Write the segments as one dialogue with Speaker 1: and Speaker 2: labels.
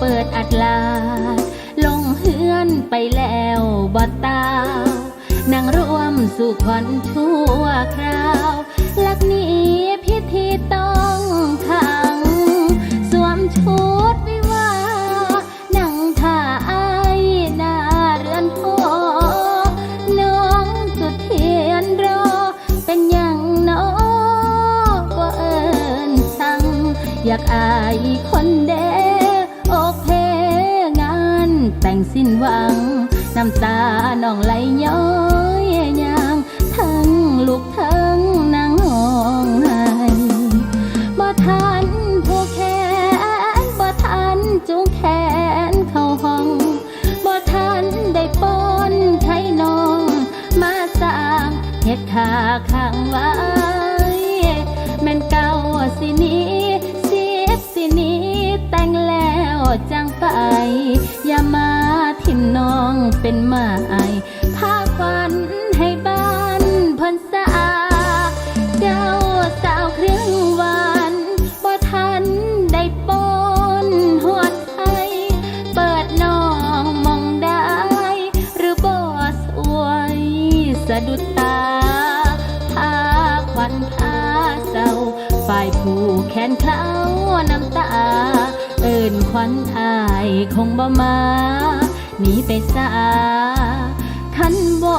Speaker 1: เปิดอัดลาดลงเฮือนไปแล้วบ่ตานั่งร่วมสู่ขวัญชั่วคราว ลักนี้พิธีต้องขัง สวมชุดวิวานั่งท่าอายหน้าเรือนหอน้องจุดเทียนรอ เป็นอย่างน้อบ่เอิญสั่งอยากอายคนเด สิ้นหวัง น้ำตาน้องไหลย้อยยางทั้งลูกทั้งนางห้องไห้บ่ทันผู้แขนบ่ทันจูงแขนเข้าห้องบ่ทันได้ป้อนไข่น้อง มาสร้างเฮ็ดขาข้างไว้แม่นเก่าสินี้สิบสินี้แต่งแล้วจังไป เป็นมาไอพาฝันให้บ้านพิ่นสะอาดเจ้าสาวเครื่องวานบ่ทันได้ปนหัวไทยเปิดน้องมองได้ หรือบ่สวยสะดุดตาพาควันพาเศร้าฝ่ายผู้แขนเขาน้ำตา เอินควันอายคงบ่มา หนีไปซาคันบ่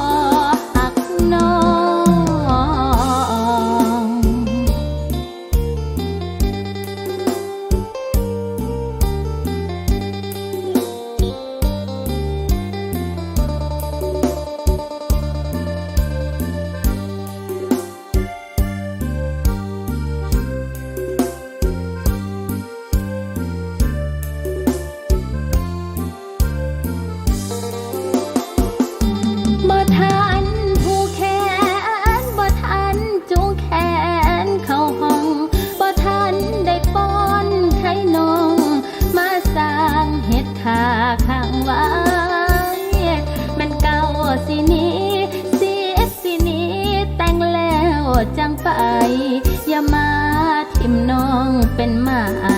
Speaker 1: เป็นมาไอ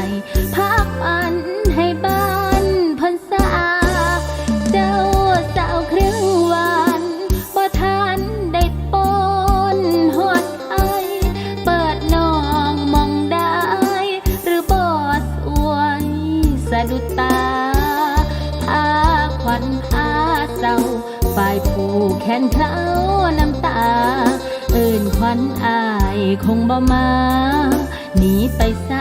Speaker 1: พักฝันให้บ้านพันสาเจ้าสาวครื่งวานบ่ทันได้ปนหอดไทยเปิดน้องมองได้ หรือบ่สวยสะดุดตาพาควันพาเศร้าฝ่ายผู้แขนเขาน้ำตา เอิ่นควันอายคงบ่มา หนีไปซะ